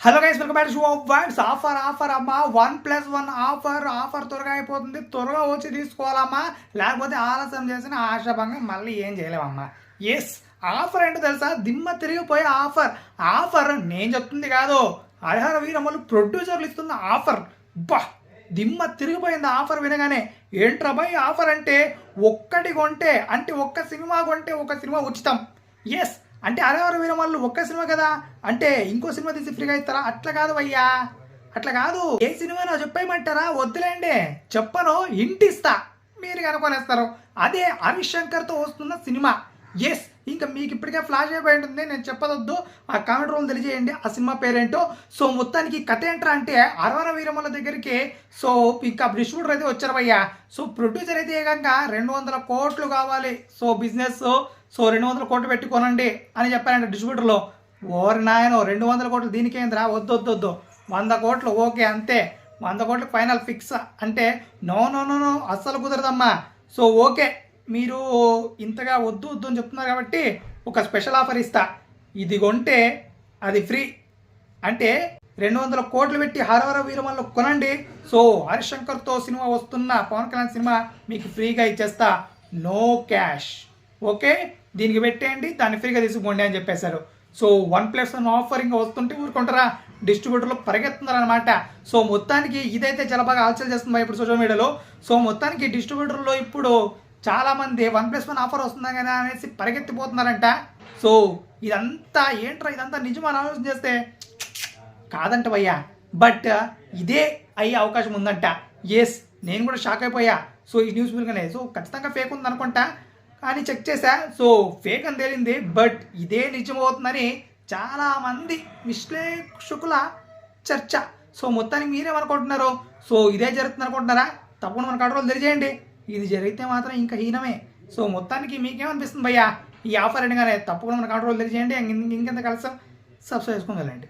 Hello guys welcome back show of vibes offer offer అమ్మా. One plus one offer offer త్వరగా అయిపోతుంది. త్వరగా వచ్చి తీసుకోవాలమ్మా. లేకపోతే ఆలస్యం చేసిన ఆశాభంగా మళ్ళీ ఏం చేయలేమమ్మా. ఎస్ ఆఫర్ ఏంటో తెలుసా? దిమ్మ తిరిగిపోయే ఆఫర్ ఆఫర్ నేను చెప్తుంది కాదు. హరిహర వీరమ్మలు ప్రొడ్యూసర్లు ఇస్తున్న ఆఫర్ బా! దిమ్మ తిరిగిపోయింది ఆఫర్ వినగానే. ఏంట్రా ఆఫర్ అంటే ఒక్కటి కొంటే అంటే ఒక్క సినిమా కొంటే ఒక సినిమా ఉచితం. ఎస్ అంటే అరవర వీరమల్లు ఒక్క సినిమా కదా? అంటే ఇంకో సినిమా తీసి ఫ్రీగా ఇస్తారా? అట్లా కాదు అయ్యా. అట్లా కాదు. ఏ సినిమానో చెప్పేయమంటారా? వద్దులేండి. చెప్పను ఇంటిస్తా. మీరు కనుకొనేస్తారు అదే హరీష్ శంకర్తో వస్తున్న సినిమా. ఎస్ ఇంకా మీకు ఇప్పటికే ఫ్లాష్ అయిపోయి ఉంటుంది నేను చెప్పదొద్దు. ఆ కామెంట్ రోల్ తెలియజేయండి. ఆ సినిమా పేరేంటో? సో మొత్తానికి కథ ఏంట్రా అంటే అరవర వీరమల దగ్గరికి సో ఇంకా డిస్ట్రిబ్యూటర్ అయితే వచ్చారు భయ్యా. సో ప్రొడ్యూసర్ అయితే ఏకంగా రెండు వందల కోట్లు కావాలి. సో బిజినెస్ సో రెండు వందల కోట్లు పెట్టుకోనండి అని చెప్పారంట డిస్ట్రిబ్యూటర్లో ఓరి నాయనో రెండు వందల కోట్లు దీనికేంద్రా? వద్దొద్దొద్దు వంద కోట్లు ఓకే అంతే. వంద కోట్లు ఫైనల్ ఫిక్స్. అంటే నో నో నో నో అస్సలు కుదరదమ్మా. So okay. మీరు ఇంతగా వద్దు వద్దు అని చెప్తున్నారు కాబట్టి ఒక స్పెషల్ ఆఫర్ ఇస్తా. ఇది కొంటే అది ఫ్రీ. అంటే రెండు వందల కోట్లు పెట్టి హరవర వీరమల్లు కొనండి. సో హరిశంకర్తో సినిమా వస్తున్న పవన్ కళ్యాణ్ సినిమా మీకు ఫ్రీగా ఇచ్చేస్తా. No cash. ఓకే? దీనికి పెట్టేయండి దాన్ని ఫ్రీగా తీసుకోండి అని చెప్పేశారు. So one plus one offer ఇంకా వస్తుంటే ఊరుకుంటారా? డిస్ట్రిబ్యూటర్లు పరిగెత్తున్నారు అనమాట సో మొత్తానికి ఇదైతే చాలా బాగా ఆలోచన చేస్తుంది ఇప్పుడు సోషల్ మీడియాలో. సో మొత్తానికి డిస్ట్రిబ్యూటర్లో ఇప్పుడు చాలామంది వన్ ప్లస్ వన్ ఆఫర్ వస్తుందా కదా అనేసి పరిగెత్తిపోతున్నారంట. సో ఇదంతా ఏంట్రా ఇదంతా నిజమని ఆలోచన చేస్తే కాదంట భయ్యా. బట్ ఇదే అయ్యే అవకాశం ఉందంట. ఎస్ నేను కూడా షాక్ అయిపోయా. సో ఈ న్యూస్ మీదనే సో ఖచ్చితంగా ఫేక్ ఉంది అనుకుంటా. కానీ చెక్ చేశా. సో ఫేక్ అని తేలింది. బట్ ఇదే నిజమవుతుందని చాలామంది విశ్లేషకుల చర్చ. సో మొత్తానికి మీరేమనుకుంటున్నారు? సో ఇదే జరుగుతుంది అనుకుంటున్నారా తప్పకుండా మన కంట్రోల్ తెలియజేయండి. ఇది జరిగితే మాత్రం ఇంకా హీనమే. సో మొత్తానికి మీకేమనిపిస్తుంది భయ్యా? ఈ ఆఫర్ అనగానే తప్పకుండా మన కంట్రోల్ తెలియజేయండి. ఇంకెంత కలిసాం సబ్స్క్రైబ్ చేసుకుని వెళ్ళండి.